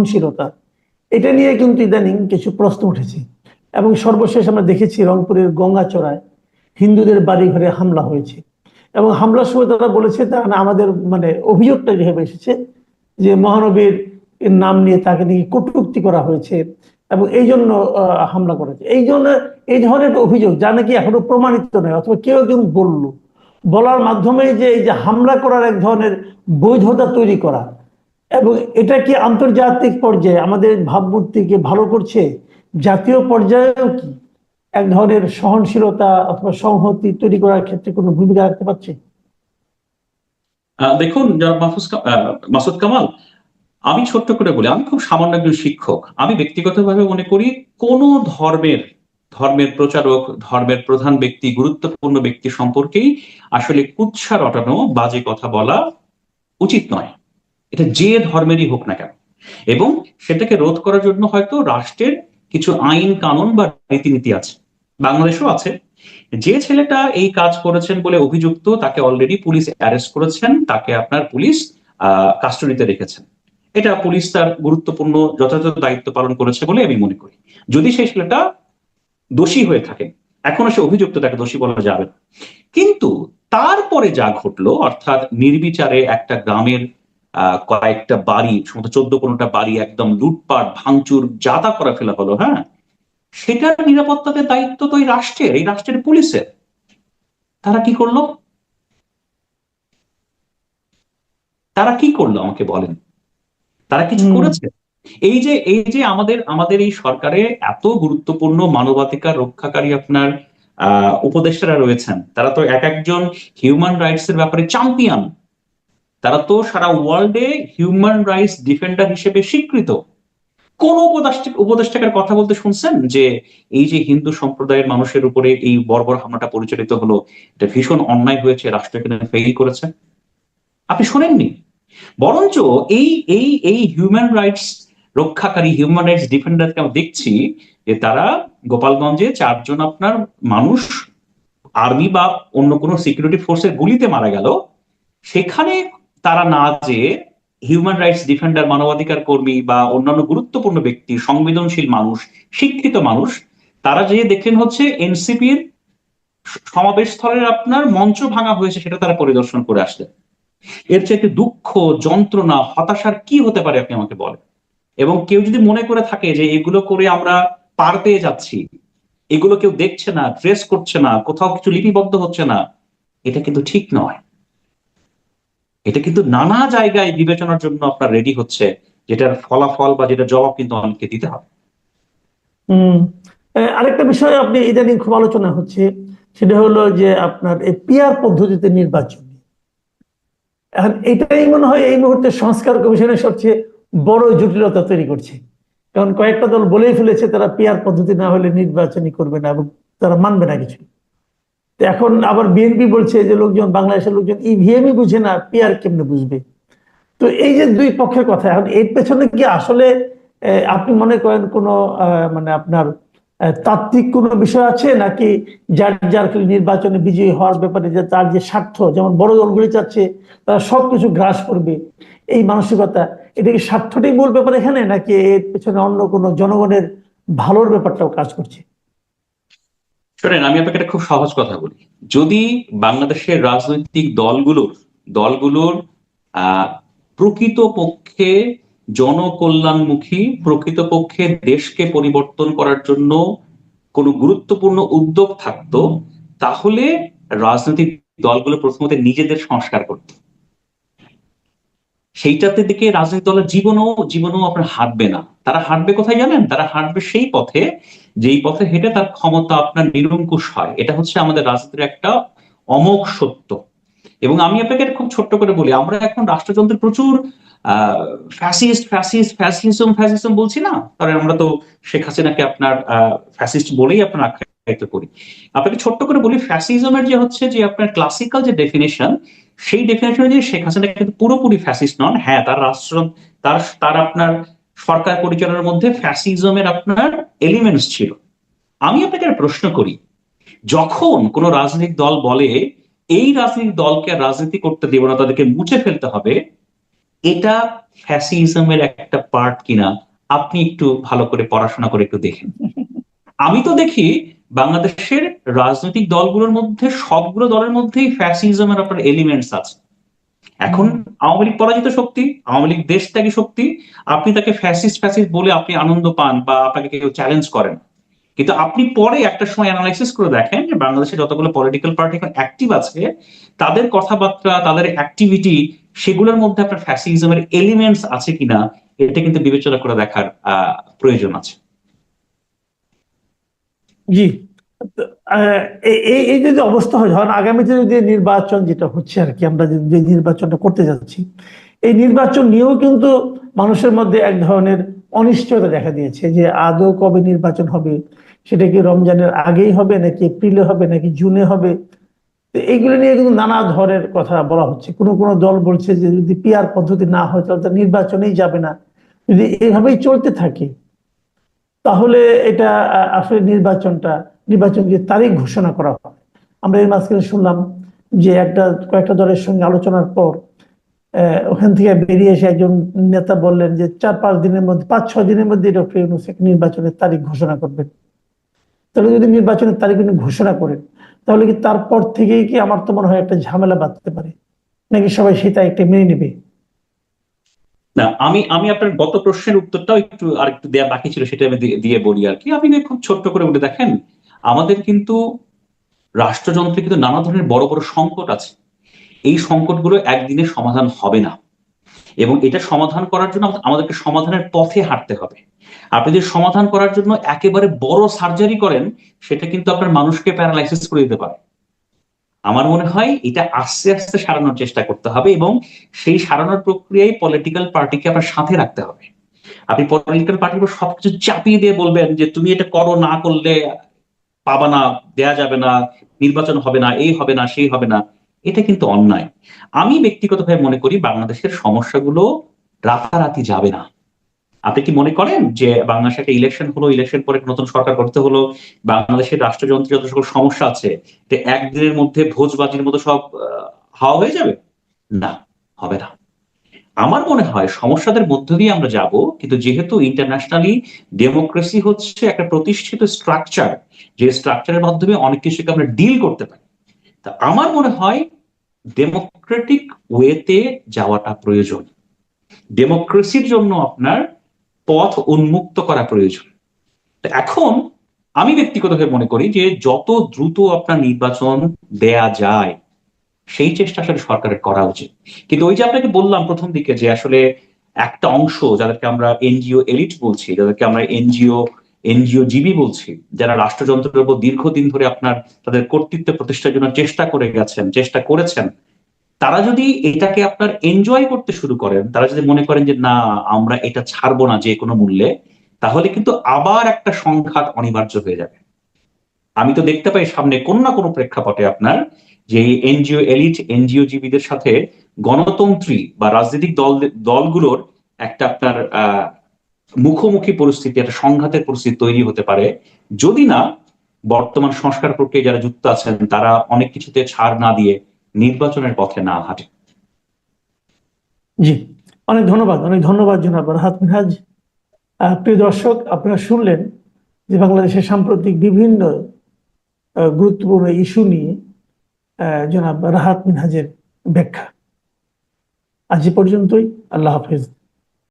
সহনশীলতা এটা নিয়ে কিন্তু ইদানিং কিছু প্রশ্ন উঠেছে। এবং সর্বশেষ আমরা দেখেছি রংপুরের গঙ্গাচড়ায় হিন্দুদের বাড়ি ঘরে হামলা হয়েছে। এবং হামলার সময় তারা বলেছে তারা আমাদের মানে অভিযোগটা যেভাবে এসেছে যে মহানবীর নাম নিয়ে তাকে নিয়ে কটূক্তি করা হয়েছে এবং এই জন্য হামলা করেছে। এই জন্য এই ধরনের অভিযোগ যা নাকি এখনও প্রমাণিত নয়, অথবা কেউ একজন বলল। বলার মাধ্যমে যে এই যে হামলা করার এক ধরনের বৈধতা তৈরি করা এবং এটা কি আন্তর্জাতিক পর্যায়ে, আমাদের ভাবমূর্তিকে ভালো করছে? জাতীয় পর্যায়েও কি এক ধরনের সহনশীলতা অথবা সংহতি তৈরি করার ক্ষেত্রে কোনো ভূমিকা রাখতে পারছে? দেখুন মাসুদ কামাল, আমি ছোট্ট করে বলি, আমি খুব সামান্য একজন শিক্ষক। আমি ব্যক্তিগতভাবে মনে করি, কোন ধর্মের ধর্মের প্রচারক, ধর্মের প্রধান ব্যক্তি, গুরুত্বপূর্ণ ব্যক্তি সম্পর্কেই আসলে কুৎসা রটানো, বাজে কথা বলা উচিত নয়। এটা যে ধর্মেরই হোক না কেন। এবং সেটাকে রোধ করার জন্য হয়তো রাষ্ট্রের কিছু আইন কানুন বা রীতিনীতি আছে, বাংলাদেশও আছে। যে ছেলেটা এই কাজ করেছেন বলে অভিযুক্ত, তাকে অলরেডি পুলিশ অ্যারেস্ট করেছেন, তাকে আপনার পুলিশ কাস্টডিতে রেখেছেন। এটা পুলিশ তার গুরুত্বপূর্ণ যথাযথ দায়িত্ব পালন করেছে বলে আমি মনে করি। যদি সেই ছেলেটা দোষী হয়ে থাকে, এখনও সে অভিযুক্ত, তাকে দোষী বলা যাবে না। কিন্তু তারপরে যা ঘটলো, অর্থাৎ নির্বিচারে একটা গ্রামের কয়েকটা বাড়ি সমস্ত চোদ্দ পনেরোটা বাড়ি একদম লুটপাট ভাঙচুর জাতা করা ফেলা হলো হ্যাঁ? সেটার নিরাপত্তাতে দায়িত্ব তো এই রাষ্ট্রের এই রাষ্ট্রের পুলিশের। তারা কি করল? তারা কি করল আমাকে বলেন? তারা কিছু করেছে? এই যে এই যে আমাদের আমাদের এই সরকারে এত গুরুত্বপূর্ণ মানবাধিকার রক্ষাকারী আপনার আহ উপদেষ্টারা রয়েছেন তারা তো এক একজন হিউম্যান রাইটস এর ব্যাপারে চ্যাম্পিয়ন তারা তো সারা ওয়ার্ল্ডে হিউম্যান রাইটস ডিফেন্ডার হিসেবে স্বীকৃত। কোন উপদেষ্টা, উপদেষ্টাকের কথা বলতে শুনছেন? যে এই যে হিন্দু সম্প্রদায়ের মানুষের উপরে এই বর্বর হামলাটা পরিচালিত হলো, এটা ভীষণ অন্যায় হয়েছে, রাষ্ট্র এখানে ফেল করেছে। আপনি শোনেননি? বরঞ্চ এই এই এই হিউম্যান রাইটস রক্ষাকারী হিউম্যান রাইটস ডিফেন্ডারকে আমরা দেখছি যে তারা গোপালগঞ্জে চারজন আপনার মানুষ আর্মি বা অন্য কোনো সিকিউরিটি ফোর্সের গুলিতে মারা গেল। সেখানে তারা না যে হিউম্যান রাইটস ডিফেন্ডার মানবাধিকার কর্মী বা অন্যান্য গুরুত্বপূর্ণ ব্যক্তি, সংবেদনশীল মানুষ, শিক্ষিত মানুষ, তারা যে দেখলেন হচ্ছে এনসিপির সমাবেশ স্থলের আপনার মঞ্চ ভাঙা হয়েছে, সেটা তারা পরিদর্শন করে আসলেন। এর চাইতে দুঃখ, যন্ত্রণা, হতাশার কি হতে পারে আপনি আমাকে বলেন? এবং কেউ যদি মনে করে থাকে যে এগুলো করে আমরা পার পেয়ে যাচ্ছি, এগুলো কেউ দেখছে না ট্রেস করছে না, কোথাও কিছু লিপিবদ্ধ হচ্ছে না, এটা কিন্তু ঠিক নয়। এটা কিন্তু নানা জায়গায় বিবেচনার জন্য আপনার রেডি হচ্ছে, যেটার ফলাফল বা যেটা জবাব কিন্তু অনেককে দিতে হবে। আরেকটা বিষয় আপনি ইদানিং খুব আলোচনা হচ্ছে, সেটা হলো যে আপনার এই পিয়ার পদ্ধতিতে নির্বাচন। এখন এটাই মনে হয় এই মুহূর্তে সংস্কার কমিশনের সবচেয়ে বড় জটিলতা তৈরি করছে। কারণ কয়েকটা দল বলেই ফেলেছে, তারা পিয়ার পদ্ধতি না হলে নির্বাচনই করবে না এবং তারা মানবে না কিছু। এখন আবার বিএনপি বলছে যে লোকজন, বাংলাদেশের লোকজন ইভিএমই বুঝে না পিয়ার কেমনে বুঝবে? তো এই যে দুই পক্ষের কথা, এখন এর পেছনে কি আসলে আপনি মনে করেন কোনো মানে আপনার তাত্ত্বিক কোনো বিষয় আছে? নাকি যার যার নির্বাচনে বিজয়ী হওয়ার ব্যাপারে যে তার যে স্বার্থ, যেমন বড় দলগুলি চাচ্ছে, তারা সবকিছু গ্রাস করবে, এই মানসিকতা, এটা কি স্বার্থটাই মূল ব্যাপার এখানে? নাকি এর পেছনে অন্য কোনো জনগণের ভালোর ব্যাপারটাও কাজ করছে? শোনেন, আমি আপনাকে একটা খুব সহজ কথা বলি। যদি বাংলাদেশের রাজনৈতিক দলগুলোর দলগুলোর প্রকৃত পক্ষে জনকল্যাণমুখী প্রকৃত পক্ষে দেশকে পরিবর্তন করার জন্য কোনো গুরুত্বপূর্ণ উদ্যোগ থাকতো, তাহলে রাজনৈতিক দলগুলো প্রথমত নিজেদের সংস্কার করত। সেইটাতে দিকে রাজনৈতিক দলের জীবনও জীবনও আপনার হাঁটবে না। তারা হাঁটবে কোথায় জানেন? তারা হাঁটবে সেই পথে, যেই পথে হেঁটে তার ক্ষমতা আপনার নিরঙ্কুশ হয়। এটা হচ্ছে আমাদের রাজনীতির একটা অমোঘ সত্য। এবং আমি আপনাকে খুব ছোট্ট করে বলি, আমরা এখন রাষ্ট্রযন্ত্রের প্রচুর ফ্যাসিস্ট ফ্যাসিস্ট ফ্যাসিজম ফ্যাসিজম বলছি না? কারণ আমরা তো শেখ হাসিনাকে আপনার ফ্যাসিস্ট বলেই আপনার আখ্যায়িত করি। আপনাকে ছোট্ট করে বলি ফ্যাসিজমের যে হচ্ছে যে আপনার ক্লাসিক্যাল যে ডেফিনেশন সেই ডেফিনেশন যে শেখ হাসিনা কিন্তু পুরোপুরি ফ্যাসিস্ট নন। হ্যাঁ তার রাষ্ট্র, তার তার আপনার সরকার পরিচালনার মধ্যে ফ্যাসিজমের আপনার এলিমেন্টস ছিল। আমি আপনাকে প্রশ্ন করি, যখন কোন রাজনৈতিক দল বলে, এই রাজনৈতিক দলকে রাজনীতি করতে দেব না, তাদেরকে মুছে ফেলতে হবে, এটা ফ্যাসিজমের একটা পার্ট কিনা, আপনি একটু ভালো করে পড়াশোনা করে একটু দেখেন। আমি তো দেখি বাংলাদেশের রাজনৈতিক দলগুলোর মধ্যে সবগুলো দলের মধ্যেই ফ্যাসিজমের আপনার এলিমেন্টস আছে। এখন আওয়ামী লীগ পরাজিত শক্তি, আওয়ামী লীগ দেশত্যাগী শক্তি, আপনি তাকে ফ্যাসিস্ট ফ্যাসিস্ট বলে আপনি আনন্দ পান বা আপনাকে কেউ চ্যালেঞ্জ করেন। কিন্তু আপনি পরে একটা সময় অ্যানালাইসিস করে দেখেন যে বাংলাদেশে যতগুলো পলিটিক্যাল পার্টি এখন অ্যাক্টিভ আছে, তাদের কথাবার্তা, তাদের অ্যাক্টিভিটি সেগুলোর মধ্যে আপনার ফ্যাসিজমের এলিমেন্টস আছে কিনা, এটা কিন্তু বিবেচনা করে দেখার প্রয়োজন আছে। জি। এই- যদি অবস্থা হয়, ধরেন আগামীতে যদি নির্বাচন যেটা হচ্ছে আর কি, আমরা যে নির্বাচনটা করতে যাচ্ছি, এই নির্বাচন নিয়েও কিন্তু মানুষের মধ্যে এক ধরনের অনিশ্চয়তা দেখা দিয়েছে যে আদৌ কবে নির্বাচন হবে, সেটা কি রমজানের আগেই হবে, নাকি এপ্রিলে হবে, নাকি জুনে হবে? এইগুলো নিয়ে কিন্তু নানা ধরনের কথা বলা হচ্ছে। কোনো কোনো দল বলছে যে যদি পিআর পদ্ধতি না হয়, তাহলে নির্বাচনেই যাবে না। যদি এভাবেই চলতে থাকে তাহলে এটা আসলে নির্বাচনটা নির্বাচন যে তারিখ ঘোষণা করা হয়। আমরা এর মাঝখানে শুনলাম যে একটা, কয়েকটা দলের সঙ্গে আলোচনার পর ওখান থেকে বেরিয়ে এসে একজন নেতা বললেন যে চার, পাঁচ দিনের মধ্যে, পাঁচ, ছয় দিনের মধ্যে ডক্টর ইউনুস নির্বাচনের তারিখ ঘোষণা করবেন। তাহলে যদি নির্বাচনের তারিখ উনি ঘোষণা করেন, তাহলে কি তারপর থেকেই কি আমার তো মনে হয় একটা ঝামেলা বাঁধতে পারে? নাকি সবাই সেই একটা মেনে নেবে? না, আমি আমি আপনার গত প্রশ্নের উত্তরটাও একটু আর একটু দেওয়া বাকি ছিল, সেটা আমি দিয়ে- দিয়ে বলি আর কি। আপনি খুব ছোট্ট করে বলে দেখেন, আমাদের কিন্তু রাষ্ট্রযন্ত্রে কিন্তু নানা ধরনের বড় বড় সংকট আছে। এই সংকটগুলো একদিনে সমাধান হবে না। এবং এটা সমাধান করার জন্য আমাদেরকে সমাধানের পথে হাঁটতে হবে। আপনি যদি সমাধান করার জন্য একেবারে বড় সার্জারি করেন, সেটা কিন্তু আপনার মানুষকে প্যারালাইসিস করে দিতে পারে। আমার মনে হয় এটা আস্তে আস্তে সারানোর চেষ্টা করতে হবে এবং সেই সারানোর প্রক্রিয়ায় পলিটিক্যাল পার্টিকে আপনার সাথে রাখতে হবে। আপনি পলিটিক্যাল পার্টির উপর সবকিছু চাপিয়ে দিয়ে বলবেন যে তুমি এটা করো, না করলে পাবা না, দেয়া যাবে না, নির্বাচন হবে না, এই হবে না, সেই হবে না, এটা কিন্তু অন্যায়। আমি ব্যক্তিগতভাবে মনে করি বাংলাদেশের সমস্যাগুলো রাতারাতি যাবে না। আপনি কি মনে করেন যে বাংলাদেশে একটা ইলেকশন হলো ইলেকশন পরে নতুন সরকার করতে হলো, বাংলাদেশের রাষ্ট্রযন্ত্রে যত সকল সমস্যা আছে একদিনের মধ্যে ভোজবাজির মতো সব হাওয়া হয়ে যাবে? না, হবে না। আমার মনে হয় সমস্যাদের মধ্য দিয়ে আমরা যাব, কিন্তু যেহেতু ইন্টারন্যাশনালি ডেমোক্রেসি হচ্ছে একটা প্রতিষ্ঠিত স্ট্রাকচার যে স্ট্রাকচারের মাধ্যমে অনেক কিছুকে আমরা ডিল করতে পারি। তা আমার মনে হয় ডেমোক্রেটিক ওয়েতে যাওয়াটা প্রয়োজন। ডেমোক্রেসির জন্য আপনার পথ উন্মুক্ত করা প্রয়োজন। এখন আমি ব্যক্তিগতভাবে মনে করি যে যত দ্রুত আপনার নির্বাচন দেয়া যায়, সেই চেষ্টা আসলে সরকারের করা উচিত। কিন্তু ওই যে আপনাকে বললাম প্রথম দিকে যে আসলে একটা অংশ যাদেরকে আমরা এনজিও এলিট বলছি, যাদেরকে আমরা এনজিও এনজিও জিবি বলছি, যারা রাষ্ট্রযন্ত্রের উপর দীর্ঘদিন ধরে আপনার তাদের কর্তৃত্ব প্রতিষ্ঠার জন্য চেষ্টা করে গেছেন, চেষ্টা করেছেন তারা যদি এটাকে আপনার এনজয় করতে শুরু করেন, তারা যদি মনে করেন যে, না, আমরা এটা ছাড়বো না যে কোনো মূল্যে, তাহলে কিন্তু আবার একটা সংঘাত অনিবার্য হয়ে যাবে। আমি তো দেখতে পাই সামনে কোন না কোনো প্রেক্ষাপটে আপনার যে এনজিও, এলিট এনজিও জীবীদের সাথে গণতন্ত্রী বা রাজনৈতিক দল, দলগুলোর একটা আপনার মুখোমুখি পরিস্থিতি, একটা সংঘাতের পরিস্থিতি তৈরি হতে পারে। যদি না, বর্তমান সংস্কার প্রক্রিয়ায় যারা যুক্ত আছেন, তারা অনেক কিছুতে ছাড় না দিয়ে নির্বাচনের পথে না হাঁটে। জি, অনেক ধন্যবাদ অনেক ধন্যবাদ জনাব রাহাত মিনহাজ প্রিয় দর্শক, আপনারা শুনলেন যে বাংলাদেশের সাম্প্রতিক বিভিন্ন গুরুত্বপূর্ণ ইস্যু নিয়ে জনাব রাহাত মিনহাজের ব্যাখ্যা। আজ পর্যন্তই, আল্লাহ হাফেজ।